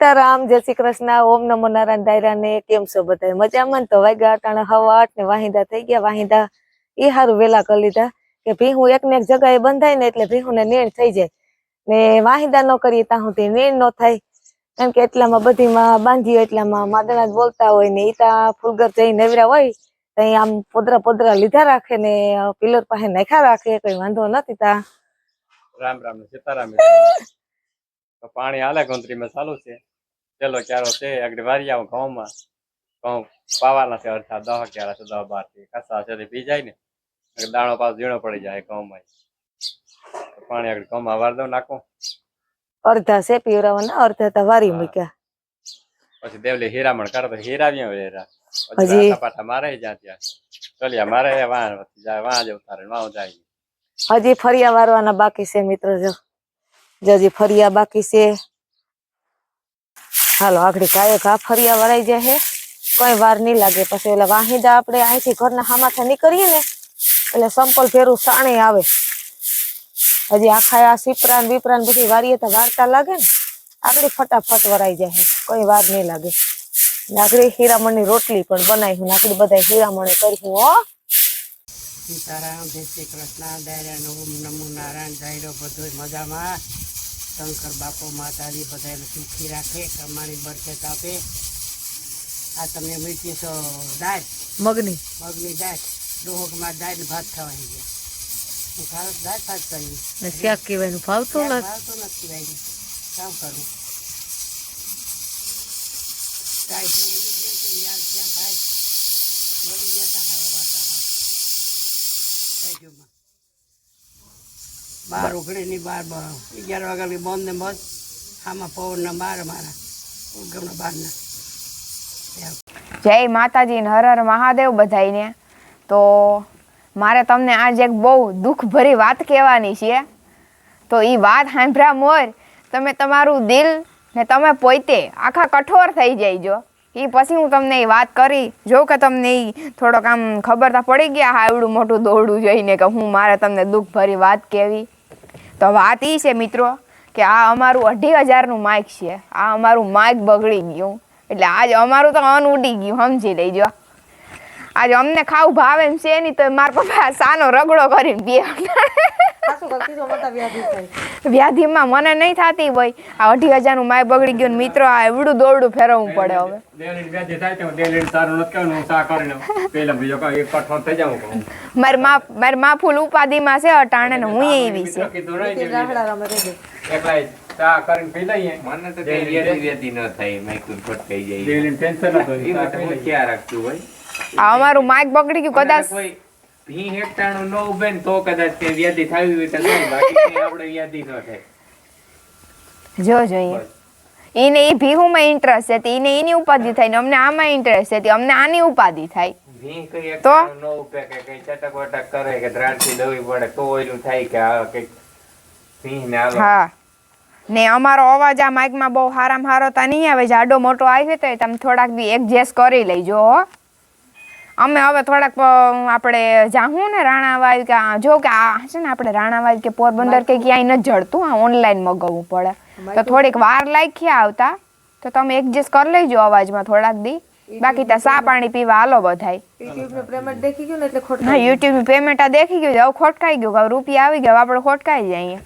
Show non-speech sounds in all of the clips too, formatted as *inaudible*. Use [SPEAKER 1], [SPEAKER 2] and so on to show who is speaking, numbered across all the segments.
[SPEAKER 1] સીતારામ, જય શ્રી કૃષ્ણ, ઓમ નમો નારાયણ દાયરા ને કેમ છો બધા મજામાં? તો વાગ્યા અટાણે હવા ને વાહિંદા થઈ ગયા. વાહિંદા એ હારું વેલા કરી લીધા કે ભીહું એક ને એક જગાએ બંધાય ને એટલે ભીહું ને નીણ થઈ જાય. ને વાહિંદા ન કરીએ ત્યાં સુધી નીણ ન થાય. કેમ કે એટલામાં બધીમાં હોય, એટલામાં માદણા જ બોલતા હોય ને ઈ ત્યાં ફૂલગર જઈ નવરા હોય ત્યાં આમ પોદરા પોદરા લીધા રાખે ને પિલર પાસે નાખ્યા રાખે, કઈ વાંધો નથી તા.
[SPEAKER 2] રામ રામ સીતારામ પાણી હાલે ગોંત્રીમાં ચાલુ છે. પેલો ક્યારો છે આગળ વારી આવું ઘઉંમાં ઘઉં પાવાના છે અડધા દહ ક્યારા છે દહ બારથી. કસા છે પી જાય ને. દાણો પાછો ઝીણો પડી જાય ઘઉંમાં પાણી આગળ ઘઉંમાં વાર દઉં નાખું.
[SPEAKER 1] અડધા છે પીવરાવાના અડધા તો વારી મૂક્યા.
[SPEAKER 2] પછી દેવલી હીરામણ કરે તો હીરાવીએ વેરા
[SPEAKER 1] હજી-
[SPEAKER 2] પાટા મારે જ્યાં ત્યાં. ચલિયા મારે વાં જાય વાં જ ઉતારે વાં જાય.
[SPEAKER 1] હજી ફરિયા વારવાના બાકી છે મિત્રો જો. હજી ફરિયા બાકી છે. હાલો, આગળ ગાયો ઘા ફરિયા વરાઈ જાય છે કઈ વાર નહીં લાગે. પછી ઓલા વાહિદા આપણે અહીંથી ઘરના હામાથા નીકળીએ ને, એટલે સંપલ ફેરું સાણે આવે. હજી આખા આ સીપરાન ને બધી વારીએ તો વાર્તા લાગે ને. આગળ ફટાફટ વરાઈ જાય છે કઈ વાર નહીં લાગે. આગળ હીરામણની રોટલી પણ બનાવી હું આગળ બધા હીરામણે કરી હો.
[SPEAKER 3] સીતારામ, જય શ્રી કૃષ્ણ દાયરા નમો નારાયણ દાયરો બધોય મજામાં. શંકર બાપો માતાજી બધાને સુખી રાખે કમાણી બરકત આપે. આ તમે મીઠી છો દાળ?
[SPEAKER 1] મગની.
[SPEAKER 3] મગની દાળ. ડોહકમાં દાળ ભાત ખાવાની છે. હું ખાસ દાળ ભાત કરી.
[SPEAKER 1] ને શાક કહેવાયનું ભાવતું નથી
[SPEAKER 3] ભાવતો નથી ભાઈ કામ કરું. કાંઈ યાર ક્યાં ભાઈ મળી ગયા ગયું માં બાર ઉઘડીની બાર અગિયાર વાગ્યાની બંધ ને બંધ આમાં પવનના બાર મારા ઉગમના બારના
[SPEAKER 4] જય માતાજી હર હર મહાદેવ બધાયને. તો મારે તમને આજ એક બહુ દુઃખભરી વાત કહેવાની છે. તો એ વાત સાંભળ્યા મોર તમે તમારું દિલ ને તમે પોતે આખા કઠોર થઈ જઈજો એ પછી હું તમને એ વાત કરી. જો કે તમને એ થોડોક આમ ખબર તો પડી ગયા હા એવડું મોટું દોરડું જોઈને કે હું મારે તમને દુઃખભરી વાત કહેવી. તો વાત એ છે મિત્રો કે આ અમારું અઢી હજારનું માઇક છે. આ અમારું માઇક બગડી ગયું. એટલે આજ અમારું તો અન ઉડી ગયું, સમજી લેજો. આજે અમને ખાવું ભાવે એમ છે નહીં તો મારા પપ્પા સાનો રગડો કરીને પીએ વ્યાધિમાં મને નહીં થતી હોય આ અઢી હજારનું માય બગડી ગયું ને મિત્રો આ એવડું દોરડું ફેરવવું પડે હવે. મારી મા મારી મા ફૂલ ઉપાધિમાં છે અટાણે ને હું એવી છે.
[SPEAKER 2] ચા કરીને પી લઈએ.
[SPEAKER 5] મને તો ન થાય જાય.
[SPEAKER 2] ટેન્શન ન હોય?
[SPEAKER 4] આ અમારું માઇક બગડી ગયું કદાચ
[SPEAKER 5] ભી હેકટાણું ન ઉભે ને તો કદાચ કઈ વ્યાધિ થવી હોય તો થાય. બાકી આપણે વ્યાધિ ન થાય.
[SPEAKER 4] જો જોઈએ. એને એ ભીહુમાં ઇન્ટરેસ્ટ હતી. એને એની ઉપાધિ થાય ને અમને આમાં ઇન્ટરેસ્ટ હતી. અમને આની ઉપાધિ થાય. તો?
[SPEAKER 5] હેકટાણું ઉપે કે કઈ ચટક વટક કરે કે દ્રાક્ષી દવી પડે તો એનું થાય કે આ કંઈક ભી ને
[SPEAKER 4] હા. ને અમારો અવાજ આ માઇકમાં બહુ હારામાં હારો તા નહીં આવે. જાડો મોટો આવ્યો તો તમે થોડાક બી એડજસ્ટ કરી લેજો હો. અમે હવે થોડાક આપણે જાહું ને રાણાવાજ કે આ- જો કે આ છે ને આપણે રાણાવાજ કે પોરબંદર કે ક્યાંય ન જડતું આ ઓનલાઈન મગાવવું પડે. તો થોડીક વાર લાગી આવતા. તો તમે એડજસ્ટ કરી લેજો અવાજમાં થોડાક દી. બાકી ત્યાં સા પાણી પીવા હાલો બધાય.
[SPEAKER 1] યુટ્યુબનું પેમેન્ટ દેખી ગયું ને એટલે ખોટ
[SPEAKER 4] હા યુટ્યુબ પેમેન્ટ આ દેખી ગયું હવે ખોટકાઈ ગયું હવે રૂપિયા આવી ગયા આપણે ખોટકાઈ જાય અહીંયા.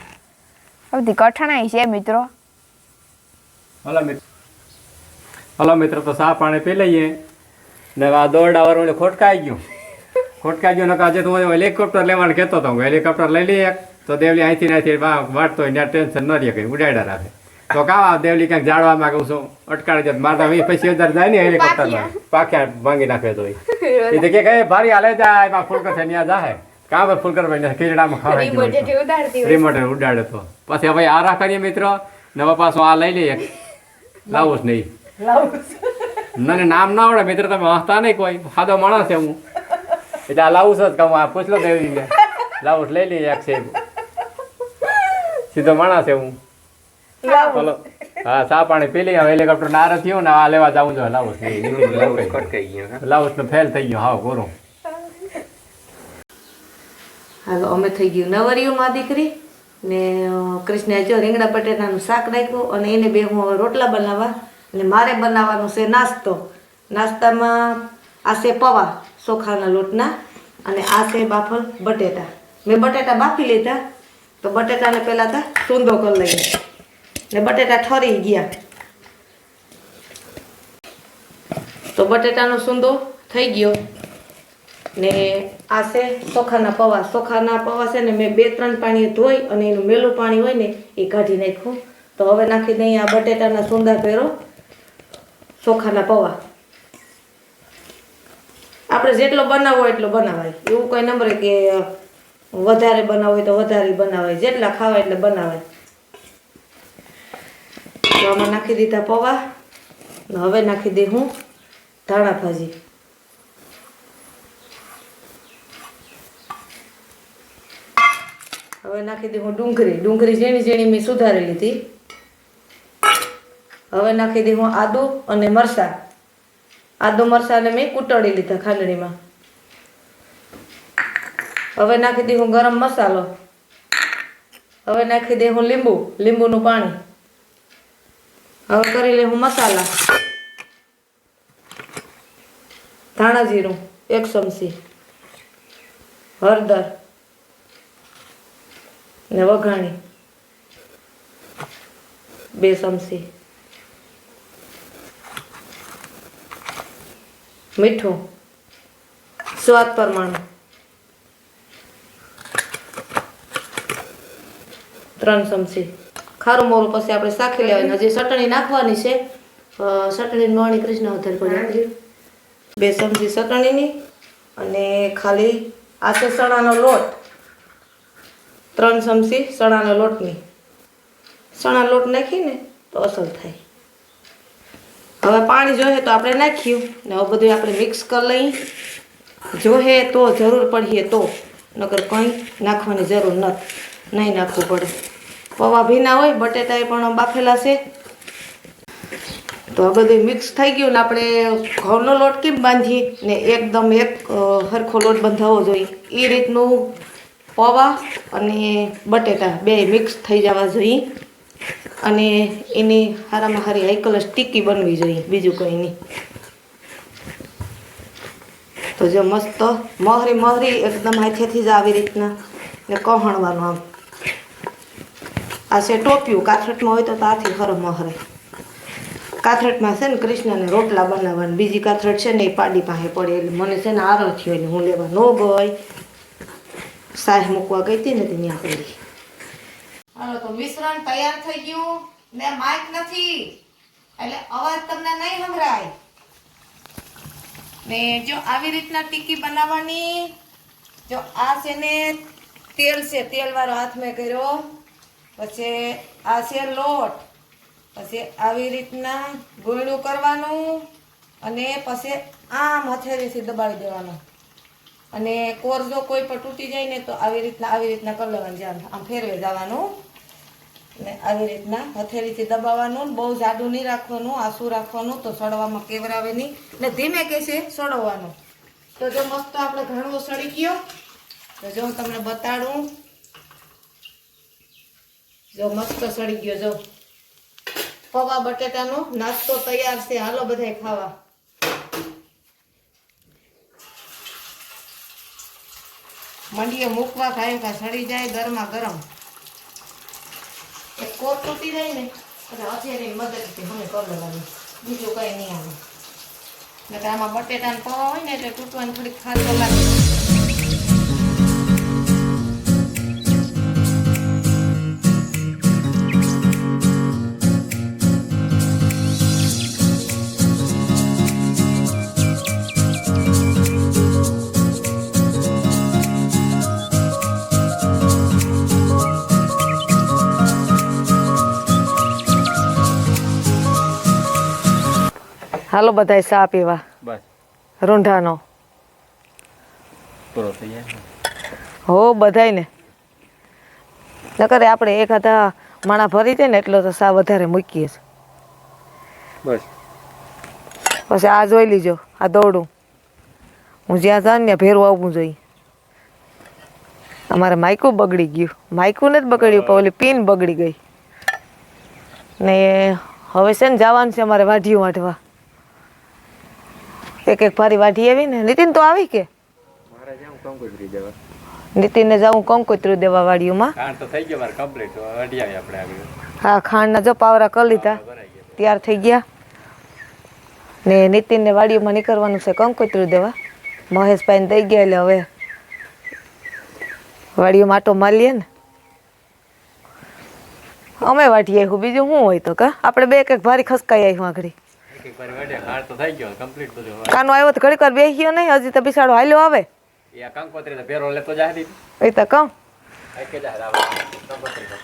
[SPEAKER 4] બધી કઠણાઈ છે મિત્રો.
[SPEAKER 2] હલો મિત્રો હલો મિત્રો તો સા પાણી પી લઈએ. ને આ દોરડા ઓલે ખોટકાઈ ગયું. ખોટકાઈ ગયું નકા આજે તો હું હેલિકોપ્ટર લેવાનું કહેતો હતો હેલિકોપ્ટર લઈ લઈએ એક. તો દેવલી અહીંથી ને અહીંથી વા- વાળતો હોય ત્યાં ટેન્શન ન રહે કંઈ ઉડાડ્યા રાખે. તો કાવા દેવલી ક્યાંક જાળવા માંગુ છું. અટકાડી જાય મારતા વીસ પૈસી હજાર જાય ને હેલિકોપ્ટરમાં પાખ્યા ભાંગી નાખે તો *laughs* એ તો કે ભારી હાલે જાય એમાં ફૂલકર છે ત્યાં જાય કાં ભાઈ ફૂલકર ભાઈ કેરડામાં ખવાઈ ગયું હોય. તો. રિમોટ ઉડાડે તો. પછી હવે આરા કરીએ મિત્રો ને હવે પાછું આ લઈ લઈએ. *laughs* લાવું જ નહીં. મને નામ ના આવડે મિત્ર તમે હસતા નહીં કોઈ. સાદો માણસ છે હું. એટલે આ લાવું છું જ કહું આ પૂછ લો દેવી લાવું લઈ લઈએ એક છે સીધો માણસ છે હું. બોલો હા ચા પાણી પી લઈએ. હેલિકોપ્ટર નાર થયું ને આ લેવા જાઉં જો લાવું
[SPEAKER 5] લાવું.
[SPEAKER 2] લાવું ફેલ થઈ ગયો. હા પૂરું
[SPEAKER 1] હાલો અમે થઈ ગયું નવરિયું માં દીકરી. ને કૃષ્ણે જો રીંગણા બટેટાનું શાક નાખ્યું અને એને બે હું રોટલા બનાવવા. અને મારે બનાવવાનો છે નાસ્તો. નાસ્તામાં આ છે પૌવા ચોખાના લોટના અને આ છે બાફલ બટેટા. મેં બટેટા બાફી લીધા. તો બટેટાને પહેલાં તો સૂંદો કરી લઈએ. ને બટેટા ઠરી ગયા. તો બટેટાનો સૂંદો થઈ ગયો. ને આ છે ચોખાના પૌવા. ચોખાના પૌવા છે ને મેં બે ત્રણ પાણીએ ધોઈ અને એનું મેલું પાણી હોય ને એ કાઢી નાખ્યું. તો હવે નાખી દઈએ આ બટેટાના સુંદા પેરો ચોખાના પૌવા. આપણે જેટલો બનાવવો એટલો બનાવાય. એવું કોઈ નંબર કે વધારે બનાવવો તો વધારે બનાવાય. જેટલા ખાવા એટલે બનાવાય. તો આમાં નાખી દીધા પૌવા. હવે નાખી દઈ હું ધાણા ભાજી. હવે નાખી દઈ હું ડુંગળી. ડુંગળી ઝીણી ઝીણી મેં સુધારી લીધી હવે નાખી દઈ હું આદુ અને મરચાં. આદુ મરચાંને મેં કૂટળી લીધા ખાંડણીમાં. હવે નાખી દઈ હું ગરમ મસાલો. હવે નાખી દઈ હું લીંબુ, લીંબુનું પાણી. હવે કરી લે હું મસાલા. ધાણા જીરું, એક ચમચી. હળદર. ને વઘાણી. બે ચમચી. મીઠું. સ્વાદ પ્રમાણે. ત્રણ ચમચી. ખારું મોરું પછી આપણે શાખી લેવાની. હજી ચટણી નાખવાની છે. ચટણી નોણી કૃષ્ણ વધારે બે ચમચી ચટણીની અને ખાલી આ છે ચણાનો લોટ. ત્રણ ચમચી ચણાનો લોટની. ચણા લોટ નાખીને તો અસર થાય. હવે પાણી જોઈએ તો આપણે નાખ્યું ને હવે બધું આપણે મિક્સ કરી લઈ. જોહે તો જરૂર પડીએ તો, નકર કંઈ નાખવાની જરૂર નથી. નહીં નાખવું પડે. પૌવા ભીના હોય, બટેટા એ પણ બાફેલા છે. તો આ બધું મિક્સ થઈ ગયું ને આપણે ઘઉંનો લોટ કેમ બાંધીએ? ને એકદમ એક સરખો લોટ બંધાવવો જોઈએ. એ રીતનું પૌવા અને બટેટા બે મિક્સ થઈ જવા જોઈએ. અને એની હારામાં હારી હાઈકલસ ટીકી બનવી જોઈએ, બીજું કંઈ નહીં. તો જો મસ્ત, મહરી મહરી, એકદમ હાથેથી જ આવી રીતના ને કહણવાનું આમ. આ છે ટોપિયું, કાથરટમાં હોય તો તાથી હર મહરે. કાથરટમાં છે ને કૃષ્ણને રોટલા બનાવવાની, બીજી કાથરટ છે ને એ પાડી પાસે પડે, એટલે મને છે ને આરો થયો એટલે હું લેવા ન ગઈ. સાહેબ મૂકવા ગઈ હતી ને ત્યાં પડી. હાલો, તો મિશ્રણ તૈયાર થઈ ગયું. ને માઇક નથી. એટલે અવાજ તમને નહીં સંભળાય. ને જો આવી રીતના ટીકી બનાવવાની, જો આ છે ને તેલ છે તેલવાળો હાથ મેં કર્યો. પછી આ છે લોટ. પછી આવી રીતના ગોળું કરવાનું અને પછી આમ હથેળીથી દબાવી દેવાનું. અને કોર જો કોઈ પણ તૂટી જાય ને તો આવી રીતના આવી રીતના કરી લેવાનું જાણ આમ ફેરવે જવાનું. ને આવી રીતના હથેળીથી દબાવવાનું, બહુ જાડું નહીં રાખવાનું, આસું રાખવાનું, તો સડવામાં કેવરાવે નહીં. ને ધીમે કહેશે સડવાનું તો જો મસ્ત આપણે ઘણવો સડી ગયો. તો જો હું તમને બતાડું. જો મસ્ત સડી ગયો, જો. પૌવા બટેટાનો નાસ્તો તૈયાર છે. હાલો બધાય ખાવા. મંડીએ મૂકવા ખાય કા સડી જાય ગરમા ગરમ. એક કોર તૂટી જાય ને, એટલે અત્યારે મદદથી અમે કરી લેવાનું બીજું કંઈ નહીં આવે. એટલે આમાં બટેટાને પવા હોય ને એટલે તૂટવાની થોડીક ખાસ લાગે હાલો બધાય ચા પીવા.
[SPEAKER 2] બસ
[SPEAKER 1] રૂંઢાનો.
[SPEAKER 2] પૂરો થઈ જાય
[SPEAKER 1] હો બધાય ને નકરે આપણે હતા માણા ભરી જાય ને એટલો તો સા વધારે મૂકીએ
[SPEAKER 2] બસ.
[SPEAKER 1] પછી આ જોઈ લીજો આ દોડું. હું જ્યાં જાઉં ને ભેરું આવવું જોઈએ. અમારે માઇકું બગડી ગયું. માઇકું નથી બગડ્યું પણ ઓલી પિન બગડી ગઈ. ને હવે છે ને જવાનું છે અમારે વાઢીયું વાઢવા. એક એક ભારી વાઢી આવી ને. નીતિન તો આવી કે?
[SPEAKER 5] મારે જાઉં કંકોત્રી દેવા.
[SPEAKER 1] નીતિનને જાઉં કંકોત્રી દેવા વાડીઓમાં.
[SPEAKER 2] કારણ તો થઈ ગયો મારે કમ્પ્લીટ વડી આવી આપણે આગળ.
[SPEAKER 1] હા ખાંડના જો પાવરા કરી લીધા. તૈયાર થઈ ગયા. ને નીતિનને વાડીઓમાં નીકળવાનું છે કંકોત્રી દેવા. મહેશભાઈને દઈ ગયા એટલે હવે વાડીઓમાં આટો મારીએ ને. અમે વાટીએ આવ્યું બીજું શું હોય તો કા? આપણે બે એક એક ભારી ખસકાઈ આવ્યું આગળ. કાનો આવ્યો તો ઘડીક વાર બેસી ગયો નહીં હજી તો બિસાડો હાલ્યો આવે.
[SPEAKER 2] એ તો
[SPEAKER 1] કહું.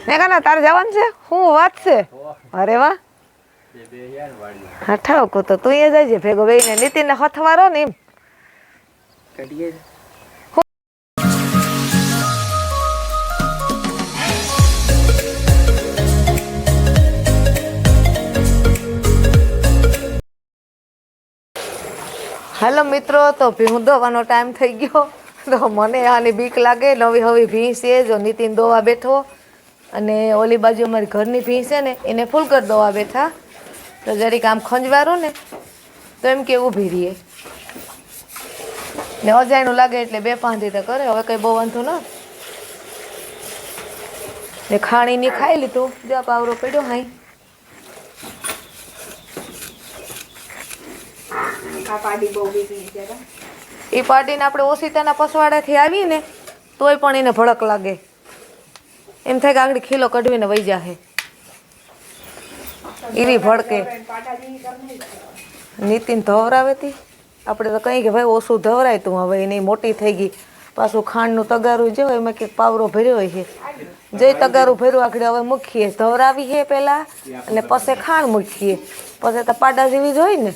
[SPEAKER 1] ને કાના તારે જવાનું છે? શું વાત છે? અરે વાહ. હા ઠાવકો તો તું એ જાય ભેગો બેને નીતિનને હથવારો ને એમ. હાલો મિત્રો, તો ભીં દોવાનો ટાઈમ થઈ ગયો. તો મને આની બીક લાગે, નવી હવી ભીંસ છે, જો નીતિન દોવા બેઠો. અને ઓલી બાજુ અમારી ઘરની ભીંસ છે ને, એને ફૂલકર દોવા બેઠા. તો જરીક આમ ખંજવારું ને, તો એમ કે ઊભી રહીએ. ને અજાયણું લાગે એટલે બે પાંધી તો કરે, હવે કંઈ બહુ વાંધો ન ને ખાણીની ખાઈ લીધું, જો પાવરો પડ્યો હાઈ એ પાર્ટીને આપણે ઓશિતાના પસવાડાથી આવીએ ને તોય પણ એને ભડક લાગે. એમ થાય કે આગળ ખીલો કઢવીને વહી જાહે. એવી ભડકે. નીતિન ધવરાવે તી. આપણે તો કંઈ કે ભાઈ ઓછું ધવરાય તું હવે, એની મોટી થઈ ગઈ. પાછું ખાંડનું તગારું જો એમાં કંઈક પાવરો ભર્યો હોય છે. જે તગારું ભર્યું આગળ હવે મૂકીએ. ધવરાવી છે પહેલાં અને પછી ખાંડ મૂકીએ. પછી તો પાડા જેવી જ હોય ને.